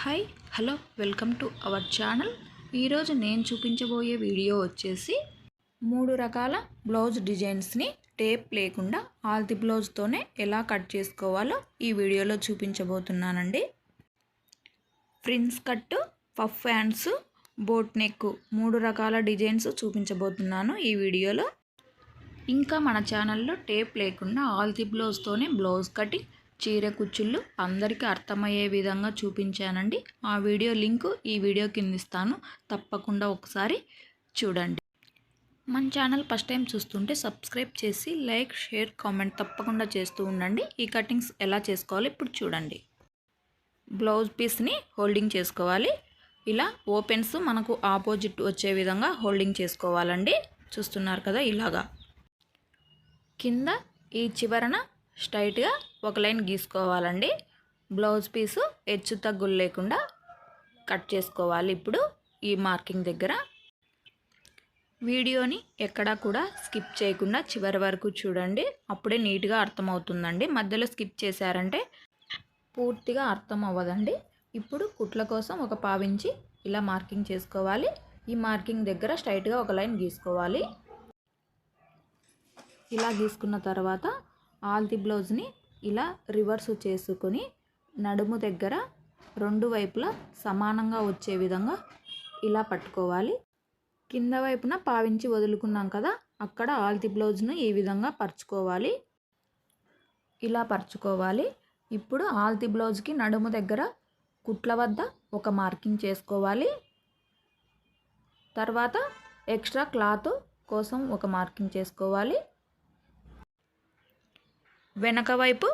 Hi hello welcome to our channel. ఈరోజు నేను చూపించబోయే వీడియో వచ్చేసి మూడు రకాల బ్లౌజ్ డిజైన్స్ని టేప్ లేకుండా ఆల్తి బ్లౌజ్తోనే ఎలా కట్ చేసుకోవాలో ఈ వీడియోలో చూపించబోతున్నానండి. Prince cut puff hands boat neck మూడు రకాల డిజైన్స్ చూపించబోతున్నాను ఈ వీడియోలో. ఇంకా మన ఛానల్లో టేప్ లేకుండా ఆల్తి బ్లౌజ్తోనే బ్లౌజ్ కటింగ్ చీర కుచ్చుళ్ళు అందరికీ అర్థమయ్యే విధంగా చూపించానండి. ఆ వీడియో లింక్ ఈ వీడియో కింద ఇస్తాను తప్పకుండా ఒకసారి చూడండి. మన ఛానల్ ఫస్ట్ టైం చూస్తుంటే సబ్స్క్రైబ్ చేసి లైక్ షేర్ కామెంట్ తప్పకుండా చేస్తూ ఉండండి. ఈ కటింగ్స్ ఎలా చేసుకోవాలి ఇప్పుడు చూడండి. బ్లౌజ్ పీస్ని హోల్డింగ్ చేసుకోవాలి. ఇలా ఓపెన్స్ మనకు ఆపోజిట్ వచ్చే విధంగా హోల్డింగ్ చేసుకోవాలండి. చూస్తున్నారు కదా ఇలాగా. కింద ఈ చివరన స్ట్రైట్గా ఒక లైన్ గీసుకోవాలండి. బ్లౌజ్ పీసు హెచ్చు తగ్గులు లేకుండా కట్ చేసుకోవాలి ఇప్పుడు ఈ మార్కింగ్ దగ్గర. వీడియోని ఎక్కడా కూడా స్కిప్ చేయకుండా చివరి వరకు చూడండి. అప్పుడే నీట్గా అర్థమవుతుందండి. మధ్యలో స్కిప్ చేశారంటే పూర్తిగా అర్థం అవ్వదండి ఇప్పుడు కుట్ల కోసం ఒక పావించి ఇలా మార్కింగ్ చేసుకోవాలి. ఈ మార్కింగ్ దగ్గర స్ట్రైట్గా ఒక లైన్ గీసుకోవాలి. ఇలా గీసుకున్న తర్వాత ఆల్తి బ్లౌజ్ని ఇలా రివర్స్ చేసుకొని నడుము దగ్గర రెండు వైపులా సమానంగా వచ్చే విధంగా ఇలా పట్టుకోవాలి. కింద వైపున పావించి వదులుకున్నాం కదా అక్కడ ఆల్తి బ్లౌజ్ను ఈ విధంగా పరుచుకోవాలి. ఇలా పరుచుకోవాలి. ఇప్పుడు ఆల్తి బ్లౌజ్కి నడుము దగ్గర కుట్ల వద్ద ఒక మార్కింగ్ చేసుకోవాలి. తర్వాత ఎక్స్ట్రా క్లాత్ కోసం ఒక మార్కింగ్ చేసుకోవాలి. వెనక వైపు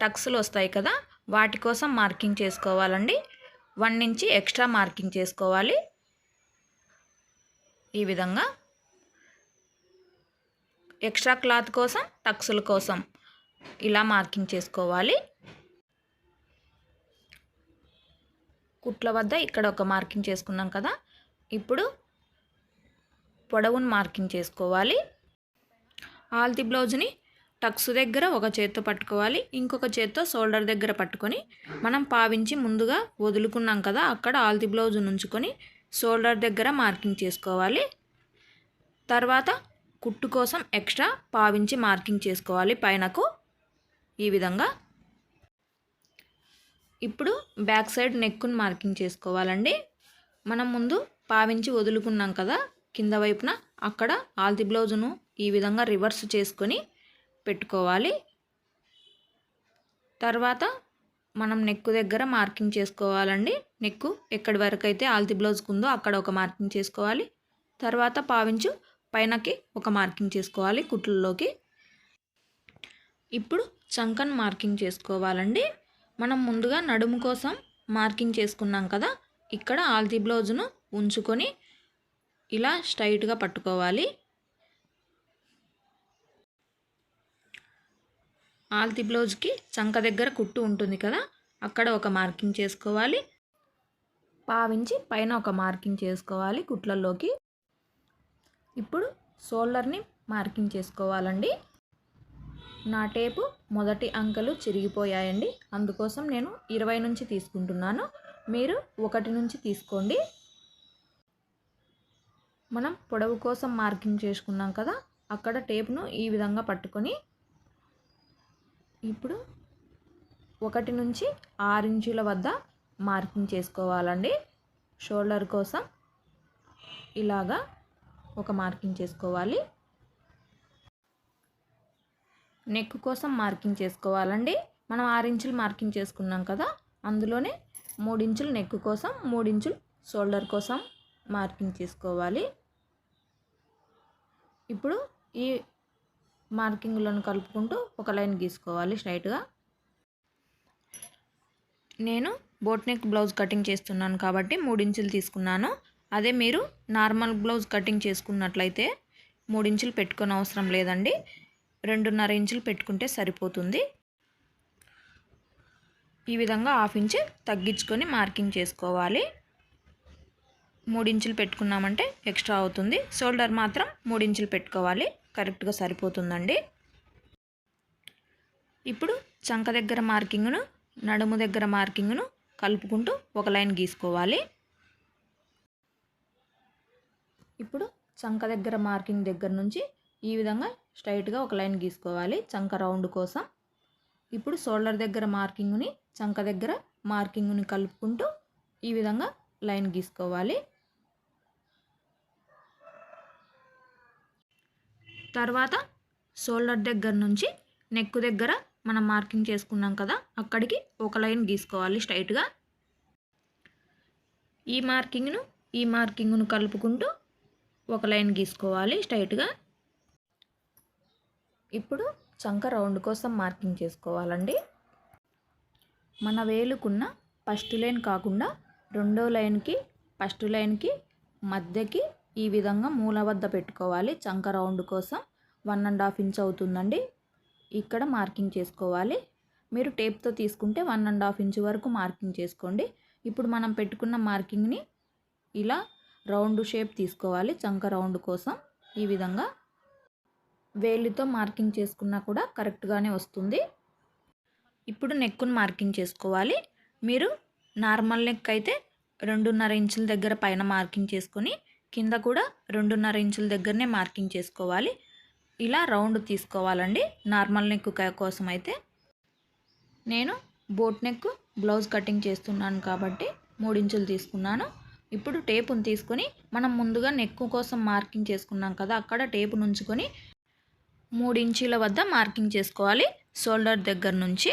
టక్స్లు వస్తాయి కదా వాటి కోసం మార్కింగ్ చేసుకోవాలండి. వన్ నుంచి ఎక్స్ట్రా మార్కింగ్ చేసుకోవాలి. ఈ విధంగా. ఎక్స్ట్రా క్లాత్ కోసం టక్సుల కోసం ఇలా మార్కింగ్ చేసుకోవాలి. కుట్ల వద్ద ఇక్కడ ఒక మార్కింగ్ చేసుకున్నాం కదా ఇప్పుడు పొడవును మార్కింగ్ చేసుకోవాలి. ఆల్తి బ్లౌజ్ని టక్స్ దగ్గర ఒక చేత్తో పట్టుకోవాలి. ఇంకొక చేత్తో షోల్డర్ దగ్గర పట్టుకొని మనం పావించి ముందుగా వదులుకున్నాం కదా అక్కడ ఆల్తి బ్లౌజ్ నుంచుకొని షోల్డర్ దగ్గర మార్కింగ్ చేసుకోవాలి. తర్వాత కుట్టు కోసం ఎక్స్ట్రా పావించి మార్కింగ్ చేసుకోవాలి పైనకు. ఈ విధంగా. ఇప్పుడు బ్యాక్ సైడ్ నెక్కును మార్కింగ్ చేసుకోవాలండి. మనం ముందు పావించి వదులుకున్నాం కదా కింద వైపున అక్కడ ఆల్తి బ్లౌజును ఈ విధంగా రివర్స్ చేసుకొని పెట్టుకోవాలి. తర్వాత మనం నెక్కు దగ్గర మార్కింగ్ చేసుకోవాలండి. నెక్కు ఎక్కడి వరకు అయితే ఆల్తి బ్లౌజ్కి ఉందో అక్కడ ఒక మార్కింగ్ చేసుకోవాలి. తర్వాత పావించు పైనకి ఒక మార్కింగ్ చేసుకోవాలి కుట్లలోకి. ఇప్పుడు చంకన్ మార్కింగ్ చేసుకోవాలండి. మనం ముందుగా నడుము కోసం మార్కింగ్ చేసుకున్నాం కదా ఇక్కడ ఆల్తి బ్లౌజ్ను ఉంచుకొని ఇలా స్ట్రైట్గా పట్టుకోవాలి. ఆల్తి బ్లౌజ్కి చంక దగ్గర కుట్టు ఉంటుంది కదా అక్కడ ఒక మార్కింగ్ చేసుకోవాలి. పావించి పైన ఒక మార్కింగ్ చేసుకోవాలి కుట్లలోకి ఇప్పుడు షోల్డర్ని మార్కింగ్ చేసుకోవాలండి. నా టేపు మొదటి అంకెలు చిరిగిపోయాయండి. అందుకోసం నేను ఇరవై నుంచి తీసుకుంటున్నాను. మీరు ఒకటి నుంచి తీసుకోండి. మనం పొడవు కోసం మార్కింగ్ చేసుకున్నాం కదా అక్కడ టేప్ను ఈ విధంగా పట్టుకొని ఇప్పుడు ఒకటి నుంచి ఆరు ఇంచుల వద్ద మార్కింగ్ చేసుకోవాలండి. షోల్డర్ కోసం ఇలాగా ఒక మార్కింగ్ చేసుకోవాలి. నెక్ కోసం మార్కింగ్ చేసుకోవాలండి. మనం ఆరు ఇంచులు మార్కింగ్ చేసుకున్నాం కదా అందులోనే మూడించులు నెక్ కోసం మూడించులు షోల్డర్ కోసం మార్కింగ్ చేసుకోవాలి. ఇప్పుడు ఈ మార్కింగ్లను కలుపుకుంటూ ఒక లైన్ గీసుకోవాలి స్ట్రైట్గా. నేను బోట్ నెక్ బ్లౌజ్ కటింగ్ చేస్తున్నాను కాబట్టి మూడించులు తీసుకున్నాను. అదే మీరు నార్మల్ బ్లౌజ్ కటింగ్ చేసుకున్నట్లయితే మూడించులు పెట్టుకొని అవసరం లేదండి. రెండున్నర ఇంచులు పెట్టుకుంటే సరిపోతుంది. ఈ విధంగా హాఫ్ ఇంచ్ తగ్గించుకొని మార్కింగ్ చేసుకోవాలి. మూడించులు పెట్టుకున్నామంటే ఎక్స్ట్రా అవుతుంది. షోల్డర్ మాత్రం మూడించులు పెట్టుకోవాలి. కరెక్ట్గా సరిపోతుందండి. ఇప్పుడు చంక దగ్గర మార్కింగ్ను నడుము దగ్గర మార్కింగ్ను కలుపుకుంటూ ఒక లైన్ గీసుకోవాలి. ఇప్పుడు చంక దగ్గర మార్కింగ్ దగ్గర నుంచి ఈ విధంగా స్ట్రైట్గా ఒక లైన్ గీసుకోవాలి చంక రౌండ్ కోసం. ఇప్పుడు షోల్డర్ దగ్గర మార్కింగ్ని చంక దగ్గర మార్కింగ్ని కలుపుకుంటూ ఈ విధంగా లైన్ గీసుకోవాలి. తర్వాత షోల్డర్ దగ్గర నుంచి నెక్ దగ్గర మనం మార్కింగ్ చేసుకున్నాం కదా అక్కడికి ఒక లైన్ గీసుకోవాలి స్ట్రైట్గా. ఈ మార్కింగ్ను ఈ మార్కింగ్ను కలుపుకుంటూ ఒక లైన్ గీసుకోవాలి స్ట్రైట్గా. ఇప్పుడు చంక రౌండ్ కోసం మార్కింగ్ చేసుకోవాలండి. మన వేలుకున్న ఫస్ట్ లైన్ కాకుండా రెండో లైన్కి ఫస్ట్ లైన్కి మధ్యకి ఈ విధంగా మూల వద్ద పెట్టుకోవాలి చంక రౌండ్ కోసం. వన్ అండ్ హాఫ్ ఇంచ్ అవుతుందండి. ఇక్కడ మార్కింగ్ చేసుకోవాలి. మీరు టేప్తో తీసుకుంటే వన్ అండ్ హాఫ్ ఇంచ్ వరకు మార్కింగ్ చేసుకోండి. ఇప్పుడు మనం పెట్టుకున్న మార్కింగ్ని ఇలా రౌండ్ షేప్ తీసుకోవాలి చంక రౌండ్ కోసం. ఈ విధంగా వేలితో మార్కింగ్ చేసుకున్నా కూడా కరెక్ట్గానే వస్తుంది. ఇప్పుడు నెక్కును మార్కింగ్ చేసుకోవాలి. మీరు నార్మల్ నెక్ అయితే రెండున్నర ఇంచుల దగ్గర పైన మార్కింగ్ చేసుకొని కింద కూడా రెండున్నర ఇంచుల దగ్గరనే మార్కింగ్ చేసుకోవాలి. ఇలా రౌండ్ తీసుకోవాలండి. నార్మల్ నెక్ కోసం అయితే నేను బోట్ నెక్ బ్లౌజ్ కటింగ్ చేస్తున్నాను కాబట్టి మూడించులు తీసుకున్నాను. ఇప్పుడు టేపును తీసుకొని మనం ముందుగా నెక్ కోసం మార్కింగ్ చేసుకున్నాం కదా అక్కడ టేపు నుంచుకొని మూడు వద్ద మార్కింగ్ చేసుకోవాలి. షోల్డర్ దగ్గర నుంచి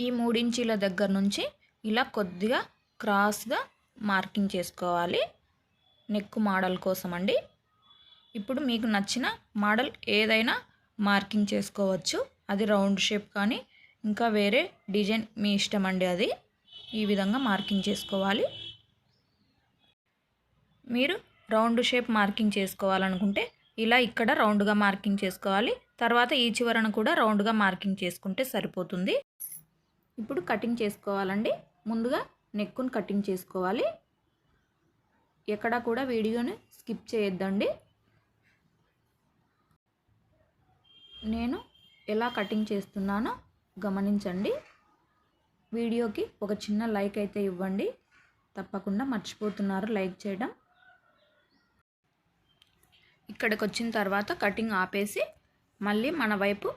ఈ మూడించుల దగ్గర నుంచి ఇలా కొద్దిగా క్రాస్గా మార్కింగ్ చేసుకోవాలి. నెక్ మోడల్ కోసం అండి ఇప్పుడు మీకు నచ్చిన మోడల్ ఏదైనా మార్కింగ్ చేసుకోవచ్చు. అది రౌండ్ షేప్ కానీ ఇంకా వేరే డిజైన్ మీ ఇష్టం అండి అది. ఈ విధంగా మార్కింగ్ చేసుకోవాలి. మీరు రౌండ్ షేప్ మార్కింగ్ చేసుకోవాలనుకుంటే ఇలా ఇక్కడ రౌండ్గా మార్కింగ్ చేసుకోవాలి. తర్వాత ఈ చివరను కూడా రౌండ్గా మార్కింగ్ చేసుకుంటే సరిపోతుంది. ఇప్పుడు కటింగ్ చేసుకోవాలండి. ముందుగా నెక్కును కటింగ్ చేసుకోవాలి. ఎక్కడ కూడా వీడియోని స్కిప్ చేయొద్దండి. నేను ఎలా కటింగ్ చేస్తున్నానో గమనించండి. వీడియోకి ఒక చిన్న లైక్ అయితే ఇవ్వండి. తప్పకుండా మర్చిపోతున్నారు లైక్ చేయడం. ఇక్కడికి వచ్చిన తర్వాత కటింగ్ ఆపేసి మళ్ళీ మన వైపు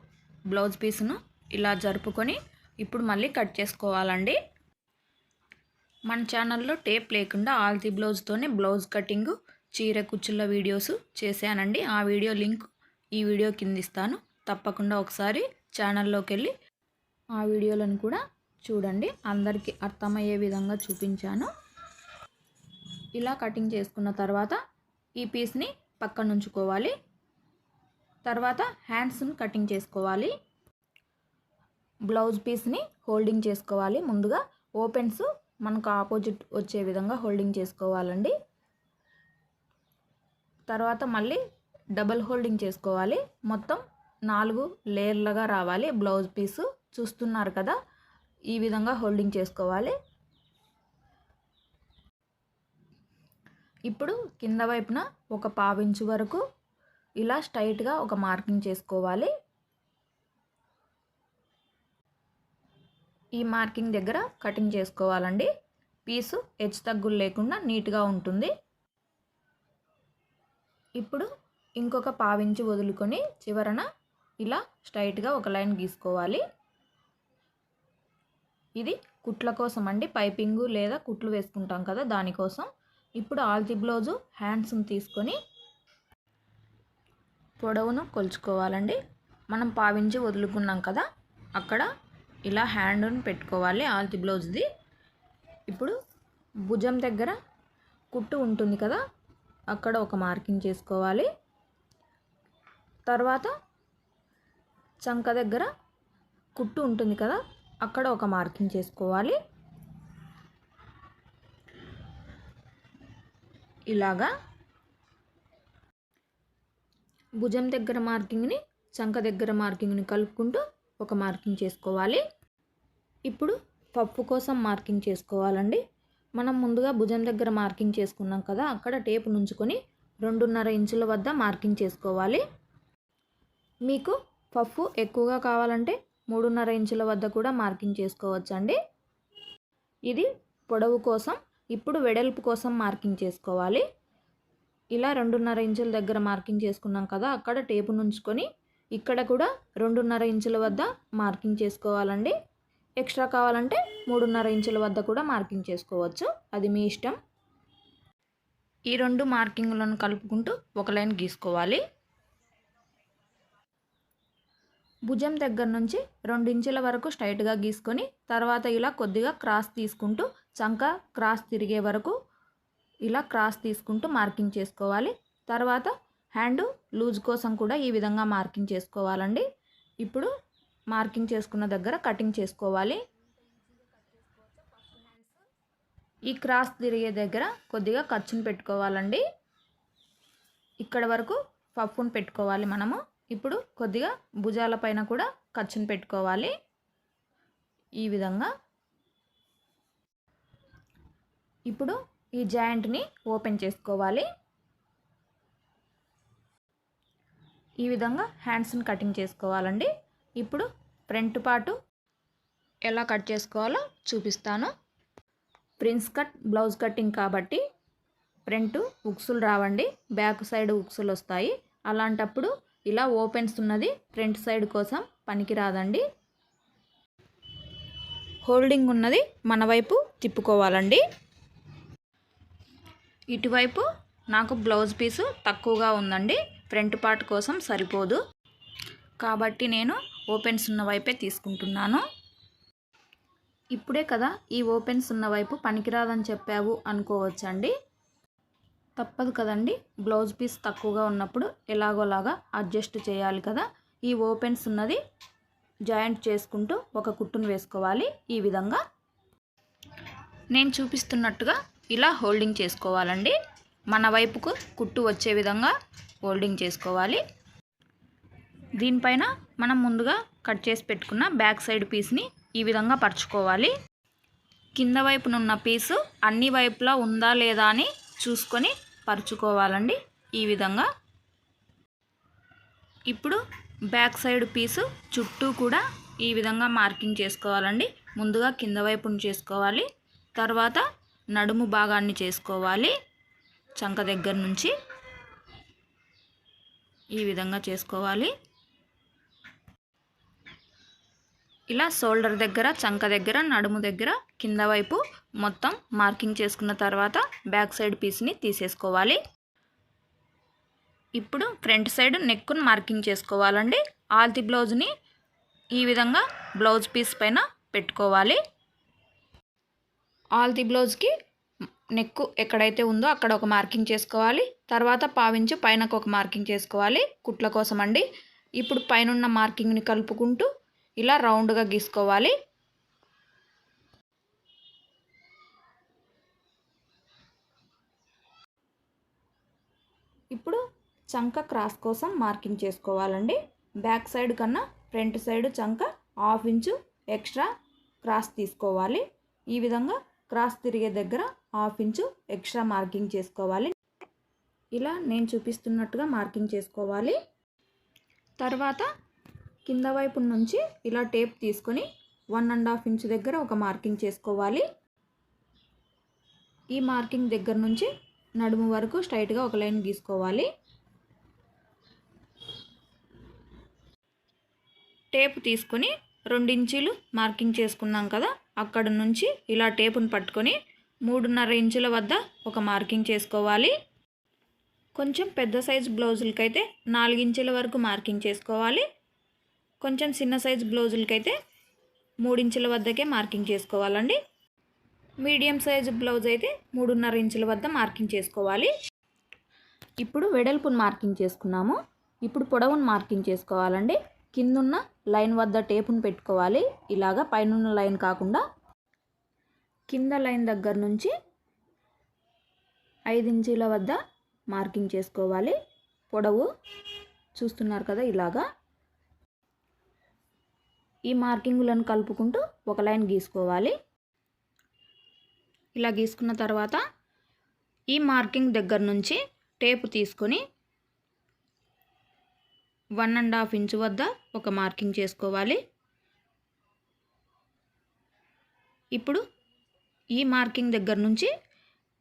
బ్లౌజ్ పీస్ను ఇలా జరుపుకొని ఇప్పుడు మళ్ళీ కట్ చేసుకోవాలండి. మన ఛానల్లో టేప్ లేకుండా ఆల్తీ బ్లౌజ్తోనే బ్లౌజ్ కటింగ్ చీర కుచ్చుల వీడియోస్ చేశానండి. ఆ వీడియో లింక్ ఈ వీడియో కింద ఇస్తాను తప్పకుండా ఒకసారి ఛానల్లోకి వెళ్ళి ఆ వీడియోలను కూడా చూడండి. అందరికీ అర్థమయ్యే విధంగా చూపించాను. ఇలా కటింగ్ చేసుకున్న తర్వాత ఈ పీస్ని పక్కన ఉంచుకోవాలి తర్వాత హ్యాండ్స్ని కటింగ్ చేసుకోవాలి. బ్లౌజ్ పీస్ని హోల్డింగ్ చేసుకోవాలి. ముందుగా ఓపెన్స్ మనకు ఆపోజిట్ వచ్చే విధంగా హోల్డింగ్ చేసుకోవాలండి. తర్వాత మళ్ళీ డబల్ హోల్డింగ్ చేసుకోవాలి. మొత్తం నాలుగు లేయర్లుగా రావాలి. బ్లౌజ్ పీసు చూస్తున్నారు కదా. ఈ విధంగా హోల్డింగ్ చేసుకోవాలి. ఇప్పుడు కింద వైపున ఒక పావించు వరకు ఇలా స్ట్రైట్గా ఒక మార్కింగ్ చేసుకోవాలి. ఈ మార్కింగ్ దగ్గర కటింగ్ చేసుకోవాలండి. పీసు హెచ్చు తగ్గులు లేకుండా నీట్గా ఉంటుంది. ఇప్పుడు ఇంకొక పావించి వదులుకొని చివరన ఇలా స్ట్రైట్గా ఒక లైన్ గీసుకోవాలి. ఇది కుట్ల కోసం అండి. పైపింగు లేదా కుట్లు వేసుకుంటాం కదా దానికోసం ఇప్పుడు ఆల్తి బ్లౌజు హ్యాండ్స్ని తీసుకొని పొడవును కొలుచుకోవాలండి. మనం పావించి వదులుకున్నాం కదా అక్కడ ఇలా హ్యాండ్ని పెట్టుకోవాలి ఆల్తి బ్లౌజ్ది ఇప్పుడు భుజం దగ్గర కుట్టు ఉంటుంది కదా అక్కడ ఒక మార్కింగ్ చేసుకోవాలి. తర్వాత చంక దగ్గర కుట్టు ఉంటుంది కదా అక్కడ ఒక మార్కింగ్ చేసుకోవాలి. ఇలాగా భుజం దగ్గర మార్కింగ్ని చంక దగ్గర మార్కింగ్ని కలుపుకుంటూ ఒక మార్కింగ్ చేసుకోవాలి. ఇప్పుడు పప్పు కోసం మార్కింగ్ చేసుకోవాలండి. మనం ముందుగా భుజం దగ్గర మార్కింగ్ చేసుకున్నాం కదా అక్కడ టేపు నుంచుకొని రెండున్నర ఇంచుల వద్ద మార్కింగ్ చేసుకోవాలి. మీకు పఫ్ ఎక్కువగా కావాలంటే మూడున్నర ఇంచుల వద్ద కూడా మార్కింగ్ చేసుకోవచ్చండి. ఇది పొడవు కోసం ఇప్పుడు వెడల్పు కోసం మార్కింగ్ చేసుకోవాలి. ఇలా రెండున్నర ఇంచుల దగ్గర మార్కింగ్ చేసుకున్నాం కదా అక్కడ టేపు నుంచుకొని ఇక్కడ కూడా రెండున్నర ఇంచుల వద్ద మార్కింగ్ చేసుకోవాలండి. ఎక్స్ట్రా కావాలంటే మూడున్నర ఇంచుల వద్ద కూడా మార్కింగ్ చేసుకోవచ్చు. అది మీ ఇష్టం. ఈ రెండు మార్కింగ్లను కలుపుకుంటూ ఒక లైన్ గీసుకోవాలి. భుజం దగ్గర నుంచి రెండు ఇంచుల వరకు స్ట్రైట్గా గీసుకొని తర్వాత ఇలా కొద్దిగా క్రాస్ తీసుకుంటూ చంక క్రాస్ తిరిగే వరకు ఇలా క్రాస్ తీసుకుంటూ మార్కింగ్ చేసుకోవాలి. తర్వాత హ్యాండ్ లూజ్ కోసం కూడా ఈ విధంగా మార్కింగ్ చేసుకోవాలండి. ఇప్పుడు మార్కింగ్ చేసుకున్న దగ్గర కటింగ్ చేసుకోవాలి. ఈ క్రాస్ తిరిగే దగ్గర కొద్దిగా ఖర్చును పెట్టుకోవాలండి. ఇక్కడ వరకు పప్పును పెట్టుకోవాలి మనము. ఇప్పుడు కొద్దిగా భుజాల పైన కూడా ఖర్చును పెట్టుకోవాలి. ఈ విధంగా. ఇప్పుడు ఈ జాయింట్ని ఓపెన్ చేసుకోవాలి. ఈ విధంగా హ్యాండ్స్ని కటింగ్ చేసుకోవాలండి. ఇప్పుడు ఫ్రంట్ పాటు ఎలా కట్ చేసుకోవాలో చూపిస్తాను. ప్రిన్స్ కట్ బ్లౌజ్ కటింగ్ కాబట్టి ఫ్రంట్ ఉక్సులు రావండి. బ్యాక్ సైడ్ ఉక్సులు వస్తాయి. అలాంటప్పుడు ఇలా ఓపెన్స్ ఉన్నది ఫ్రంట్ సైడ్ కోసం పనికిరాదండి. హోల్డింగ్ ఉన్నది మన వైపు తిప్పుకోవాలండి. ఇటువైపు నాకు బ్లౌజ్ పీసు తక్కువగా ఉందండి. ఫ్రంట్ పార్ట్ కోసం సరిపోదు. కాబట్టి నేను ఓపెన్స్ ఉన్న వైపే తీసుకుంటున్నాను. ఇప్పుడే కదా ఈ ఓపెన్స్ ఉన్న వైపు పనికిరాదని చెప్పావు అనుకోవచ్చండి. తప్పదు కదండి. బ్లౌజ్ పీస్ తక్కువగా ఉన్నప్పుడు ఎలాగోలాగా అడ్జస్ట్ చేయాలి కదా. ఈ ఓపెన్స్ ఉన్నది జాయింట్ చేసుకుంటూ ఒక కుట్టును వేసుకోవాలి ఈ విధంగా. నేను చూపిస్తున్నట్టుగా ఇలా హోల్డింగ్ చేసుకోవాలండి. మన వైపుకు కుట్టు వచ్చే విధంగా హోల్డింగ్ చేసుకోవాలి. దీనిపైన మనం ముందుగా కట్ చేసి పెట్టుకున్న బ్యాక్ సైడ్ పీస్ని ఈ విధంగా పరుచుకోవాలి. కింద వైపునున్న పీసు అన్ని వైపులా ఉందా లేదా అని చూసుకొని పరుచుకోవాలండి ఈ విధంగా. ఇప్పుడు బ్యాక్ సైడ్ పీసు చుట్టూ కూడా ఈ విధంగా మార్కింగ్ చేసుకోవాలండి. ముందుగా కింద వైపును చేసుకోవాలి. తర్వాత నడుము భాగాన్ని చేసుకోవాలి. చంక దగ్గర నుంచి ఈ విధంగా చేసుకోవాలి. ఇలా షోల్డర్ దగ్గర చంక దగ్గర నడుము దగ్గర కింద వైపు మొత్తం మార్కింగ్ చేసుకున్న తర్వాత బ్యాక్ సైడ్ పీస్ని తీసేసుకోవాలి. ఇప్పుడు ఫ్రంట్ సైడ్ నెక్కును మార్కింగ్ చేసుకోవాలండి. ఆల్తి బ్లౌజ్ని ఈ విధంగా బ్లౌజ్ పీస్ పైన పెట్టుకోవాలి. ఆల్తి బ్లౌజ్కి నెక్కు ఎక్కడైతే ఉందో అక్కడ ఒక మార్కింగ్ చేసుకోవాలి. తర్వాత పావించు పైన ఒక మార్కింగ్ చేసుకోవాలి. కుట్ల కోసం అండి ఇప్పుడు పైన మార్కింగ్ని కలుపుకుంటూ ఇలా రౌండ్గా గీసుకోవాలి. ఇప్పుడు చంక క్రాస్ కోసం మార్కింగ్ చేసుకోవాలండి. బ్యాక్ సైడ్ కన్నా ఫ్రంట్ సైడ్ చంక హాఫ్ ఇంచు ఎక్స్ట్రా క్రాస్ తీసుకోవాలి. ఈ విధంగా క్రాస్ తిరిగే దగ్గర హాఫ్ ఇంచు ఎక్స్ట్రా మార్కింగ్ చేసుకోవాలి. ఇలా నేను చూపిస్తున్నట్టుగా మార్కింగ్ చేసుకోవాలి. తర్వాత కింద వైపు నుంచి ఇలా టేప్ తీసుకొని వన్ అండ్ హాఫ్ ఇంచ్ దగ్గర ఒక మార్కింగ్ చేసుకోవాలి. ఈ మార్కింగ్ దగ్గర నుంచి నడుము వరకు స్ట్రైట్గా ఒక లైన్ గీసుకోవాలి. టేప్ తీసుకొని రెండించీలు మార్కింగ్ చేసుకున్నాం కదా అక్కడ నుంచి ఇలా టేపును పట్టుకొని మూడున్నర ఇంచుల వద్ద ఒక మార్కింగ్ చేసుకోవాలి. కొంచెం పెద్ద సైజు బ్లౌజులకైతే నాలుగించుల వరకు మార్కింగ్ చేసుకోవాలి. కొంచెం చిన్న సైజ్ బ్లౌజులకైతే మూడించుల వద్దకే మార్కింగ్ చేసుకోవాలండి. మీడియం సైజు బ్లౌజ్ అయితే మూడున్నర ఇంచుల వద్ద మార్కింగ్ చేసుకోవాలి. ఇప్పుడు వెడల్పును మార్కింగ్ చేసుకున్నాము. ఇప్పుడు పొడవును మార్కింగ్ చేసుకోవాలండి. కిందున్న లైన్ వద్ద టేపును పెట్టుకోవాలి. ఇలాగా పైనున్న లైన్ కాకుండా కింద లైన్ దగ్గర నుంచి ఐదు ఇంచీల వద్ద మార్కింగ్ చేసుకోవాలి. పొడవు చూస్తున్నారు కదా ఇలాగా. ఈ మార్కింగులను కలుపుకుంటూ ఒక లైన్ గీసుకోవాలి. ఇలా గీసుకున్న తర్వాత ఈ మార్కింగ్ దగ్గర నుంచి టేపు తీసుకొని వన్ అండ్ హాఫ్ ఇంచ్ వద్ద ఒక మార్కింగ్ చేసుకోవాలి. ఇప్పుడు ఈ మార్కింగ్ దగ్గర నుంచి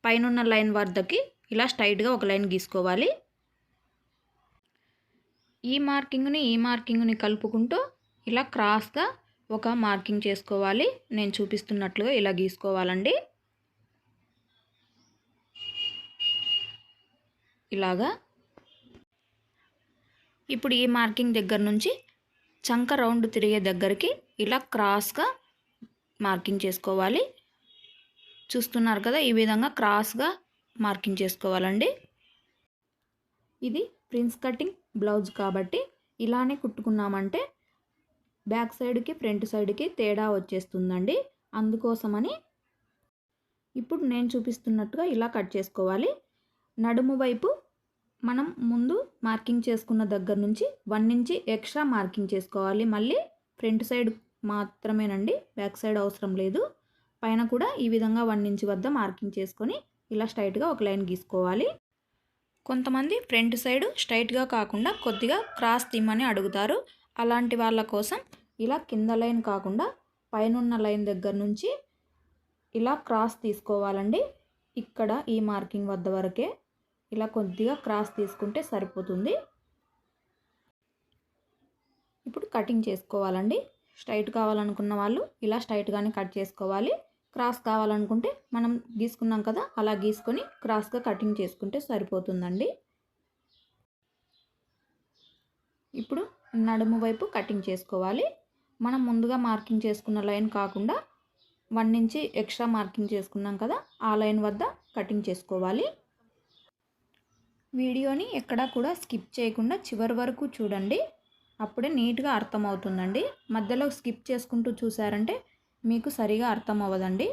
పైనున్న లైన్ వద్దకి ఇలా స్ట్రైట్గా ఒక లైన్ గీసుకోవాలి. ఈ మార్కింగ్ని ఈ మార్కింగ్ని కలుపుకుంటూ ఇలా క్రాస్గా ఒక మార్కింగ్ చేసుకోవాలి. నేను చూపిస్తున్నట్లుగా ఇలా గీసుకోవాలండి. ఇలాగా. ఇప్పుడు ఈ మార్కింగ్ దగ్గర నుంచి చంక రౌండ్ తిరిగే దగ్గరికి ఇలా క్రాస్గా మార్కింగ్ చేసుకోవాలి. చూస్తున్నారు కదా ఈ విధంగా క్రాస్గా మార్కింగ్ చేసుకోవాలండి. ఇది ప్రిన్స్ కటింగ్ బ్లౌజ్ కాబట్టి ఇలానే కుట్టుకున్నామంటే బ్యాక్ సైడ్కి ఫ్రంట్ సైడ్కి తేడా వచ్చేస్తుందండి. అందుకోసమని ఇప్పుడు నేను చూపిస్తున్నట్టుగా ఇలా కట్ చేసుకోవాలి. నడుము వైపు మనం ముందు మార్కింగ్ చేసుకున్న దగ్గర నుంచి వన్ ఇంచి ఎక్స్ట్రా మార్కింగ్ చేసుకోవాలి. మళ్ళీ ఫ్రంట్ సైడ్ మాత్రమేనండి బ్యాక్ సైడ్ అవసరం లేదు. పైన కూడా ఈ విధంగా వన్ ఇంచ్ వద్ద మార్కింగ్ చేసుకొని ఇలా స్ట్రైట్గా ఒక లైన్ గీసుకోవాలి. కొంతమంది ఫ్రంట్ సైడ్ స్ట్రైట్గా కాకుండా కొద్దిగా క్రాస్ తీమని అడుగుతారు. అలాంటి వాళ్ళ కోసం ఇలా కింద లైన్ కాకుండా పైనున్న లైన్ దగ్గర నుంచి ఇలా క్రాస్ తీసుకోవాలండి. ఇక్కడ ఈ మార్కింగ్ వద్ద వరకే ఇలా కొద్దిగా క్రాస్ తీసుకుంటే సరిపోతుంది. ఇప్పుడు కటింగ్ చేసుకోవాలండి. స్ట్రైట్ కావాలనుకున్న వాళ్ళు ఇలా స్ట్రైట్గానే కట్ చేసుకోవాలి. క్రాస్ కావాలనుకుంటే మనం గీసుకున్నాం కదా అలా గీసుకొని క్రాస్గా కటింగ్ చేసుకుంటే సరిపోతుందండి. ఇప్పుడు నడుము వైపు కటింగ్ చేసుకోవాలి. మనం ముందుగా మార్కింగ్ చేసుకున్న లైన్ కాకుండా వన్ నుంచి ఎక్స్ట్రా మార్కింగ్ చేసుకున్నాం కదా ఆ లైన్ వద్ద కటింగ్ చేసుకోవాలి. వీడియోని ఎక్కడా కూడా స్కిప్ చేయకుండా చివరి వరకు చూడండి. అప్పుడే నీట్గా అర్థమవుతుందండి. మధ్యలో స్కిప్ చేసుకుంటూ చూసారంటే మీకు సరిగా అర్థం అవ్వదండి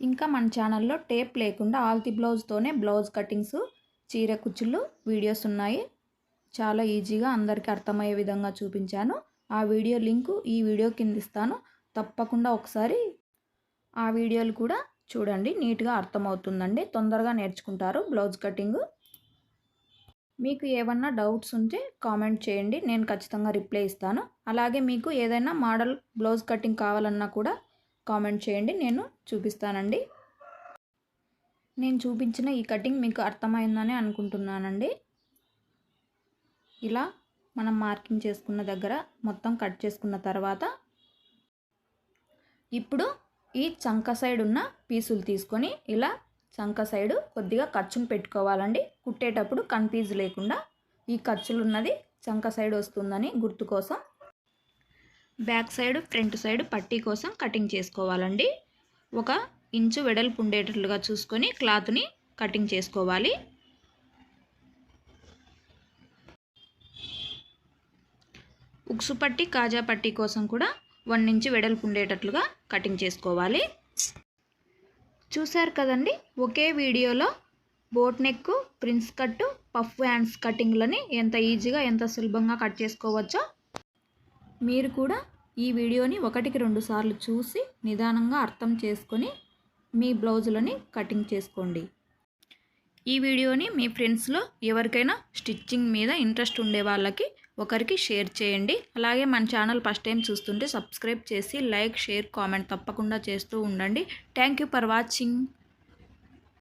ఇంకా మన ఛానల్లో టేప్ లేకుండా ఆల్తి బ్లౌజ్తోనే బ్లౌజ్ కటింగ్స్ చీర కుచ్చులు వీడియోస్ ఉన్నాయి. చాలా ఈజీగా అందరికీ అర్థమయ్యే విధంగా చూపించాను. ఆ వీడియో లింకు ఈ వీడియో కింద ఇస్తాను. తప్పకుండా ఒకసారి ఆ వీడియోలు కూడా చూడండి. నీట్గా అర్థమవుతుందండి. తొందరగా నేర్చుకుంటారు బ్లౌజ్ కటింగ్. మీకు ఏమన్నా డౌట్స్ ఉంటే కామెంట్ చేయండి. నేను ఖచ్చితంగా రిప్లై ఇస్తాను. అలాగే మీకు ఏదైనా మోడల్ బ్లౌజ్ కటింగ్ కావాలన్నా కూడా కామెంట్ చేయండి. నేను చూపిస్తానండి. నేను చూపించిన ఈ కటింగ్ మీకు అర్థమైందని అనుకుంటున్నానండి. ఇలా మనం మార్కింగ్ చేసుకున్న దగ్గర మొత్తం కట్ చేసుకున్న తర్వాత ఇప్పుడు ఈ చంక సైడ్ ఉన్న పీసులు తీసుకొని ఇలా చంక సైడు కొద్దిగా ఖర్చును పెట్టుకోవాలండి. కుట్టేటప్పుడు కన్ఫ్యూజ్ లేకుండా ఈ ఖర్చులు ఉన్నది చంక సైడ్ వస్తుందని గుర్తు కోసం. బ్యాక్ సైడ్ ఫ్రంట్ సైడ్ పట్టీ కోసం కటింగ్ చేసుకోవాలండి. ఒక ఇంచు వెడల్పు ఉండేటట్లుగా చూసుకొని క్లాత్ని కటింగ్ చేసుకోవాలి. ఉక్సు పట్టి కాజా పట్టి కోసం కూడా వన్ ఇంచు వెడల్పు ఉండేటట్లుగా కటింగ్ చేసుకోవాలి. చూశారు కదండి? ఒకే వీడియోలో boat neck prince cut puff hands కటింగ్లని ఎంత ఈజీగా ఎంత సులభంగా కట్ చేసుకోవచ్చో మీరు కూడా ఈ వీడియోని ఒకటికి రెండు సార్లు చూసి నిదానంగా అర్థం చేసుకొని మీ బ్లౌజులని కటింగ్ చేసుకోండి. ఈ వీడియోని మీ ఫ్రెండ్స్లో ఎవరికైనా స్టిచ్చింగ్ మీద ఇంట్రెస్ట్ ఉండే వాళ్ళకి ఒకరికి షేర్ చేయండి. అలాగే మన ఛానల్ ఫస్ట్ టైం చూస్తుంటే సబ్స్క్రైబ్ చేసి లైక్ షేర్ కామెంట్ తప్పకుండా చేస్తూ ఉండండి. Thank you for watching.